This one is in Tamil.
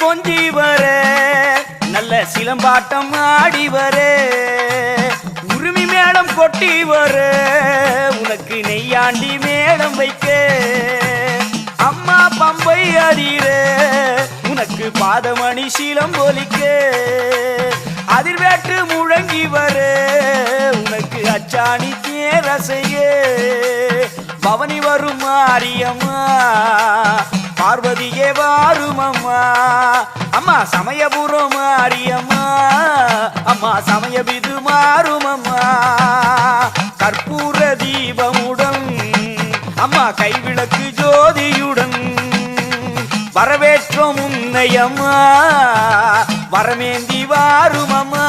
கொஞ்சி வர நல்ல சிலம்பாட்டம் ஆடி வர உரிமை மேடம் கொட்டி வர உனக்கு நெய்யாண்டி மேடம் வைக்க. அம்மா பம்பை அறிற உனக்கு பாதமணி சீலம் ஒலிக்க. அதிர்வேற்று முழங்கி வர உனக்கு அச்சாணி தேரசையே பவனி வரும் மாரியம்மா பார்வதியே வாரும் அம்மா. அம்மா சமயபுரம் மாரியம்மா. அம்மா சமயபிது மாறும் அம்மா கற்பூர தீபமுடன் அம்மா கைவிளக்கு ஜோதியுடன் வரவேற்றோம் உன்னையம்மா வரமேந்தி வாருமம்மா.